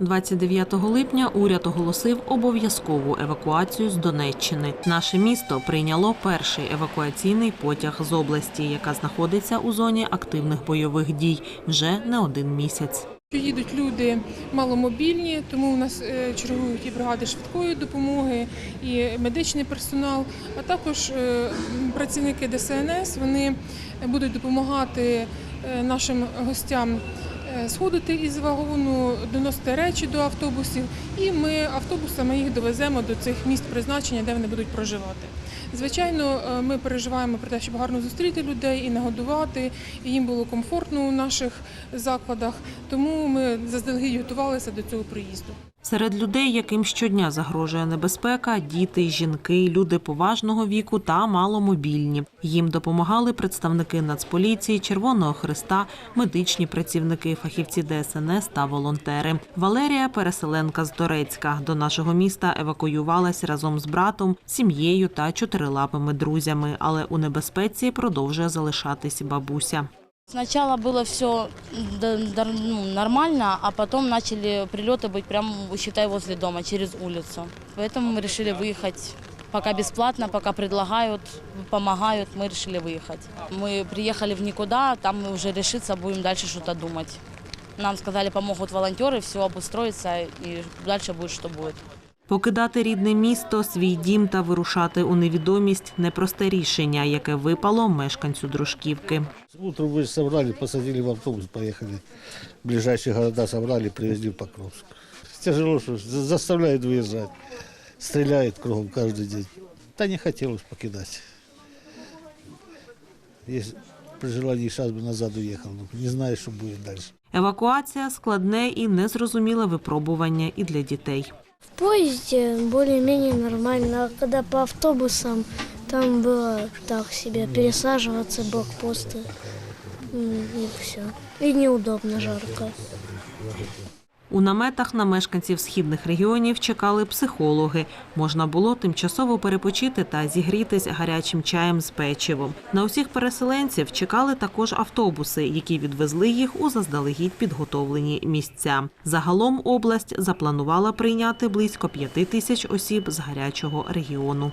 29 липня уряд оголосив обов'язкову евакуацію з Донеччини. Наше місто прийняло перший евакуаційний потяг з області, яка знаходиться у зоні активних бойових дій вже не один місяць. Їдуть люди маломобільні, тому у нас е, чергують і бригади швидкої допомоги, і медичний персонал, а також е, працівники ДСНС. Вони будуть допомагати е, нашим гостям сходити із вагону, доносити речі до автобусів, і ми автобусами їх довеземо до цих місць призначення, де вони будуть проживати. Звичайно, е, ми переживаємо про те, щоб гарно зустріти людей і нагодувати, і їм було комфортно у наших закладах. Тому ми заздалегідь готувалися до цього приїзду. Серед людей, яким щодня загрожує небезпека, діти, жінки, люди поважного віку та маломобільні. Їм допомагали представники Нацполіції, Червоного Христа, медичні працівники, фахівці ДСНС та волонтери. Валерія, переселенка з Дорецька, до нашого міста евакуювалась разом з братом, сім'єю та чотирилапими друзями, але у небезпеці продовжує залишатись бабуся. Сначала было все ну, нормально, а потом начали прилеты быть прямо, считай, возле дома, через улицу. Поэтому мы решили выехать. Пока бесплатно, пока предлагают, помогают, мы решили выехать. Мы приехали в никуда, там мы уже решиться будем дальше что-то думать. Нам сказали, помогут волонтеры, все обустроится и дальше будет, что будет. Покидати рідне місто, свій дім та вирушати у невідомість непросте рішення, яке випало мешканцю дружківки. Утром вы собрали, посадили в автобус, поехали. В ближайшие города собрали, привезли в Покровск. Тяжело, что за- заставляют выезжать. Стреляют кругом каждый день. Да не хотелось покидать. Если при желании сейчас бы назад уехал, но не знаю, что будет дальше. Евакуація складне і незрозуміле випробування і для дітей. В поезде более-менее нормально, а когда по автобусам, там было так себе, пересаживаться, блокпосты, и все. И неудобно, жарко. У наметах на мешканців східних регіонів чекали психологи. Можна було тимчасово перепочити та зігрітись гарячим чаєм з печивом. На усіх переселенців чекали також автобуси, які відвезли їх у заздалегідь підготовлені місця. Загалом область запланувала прийняти близько п'яти тисяч осіб з гарячого регіону.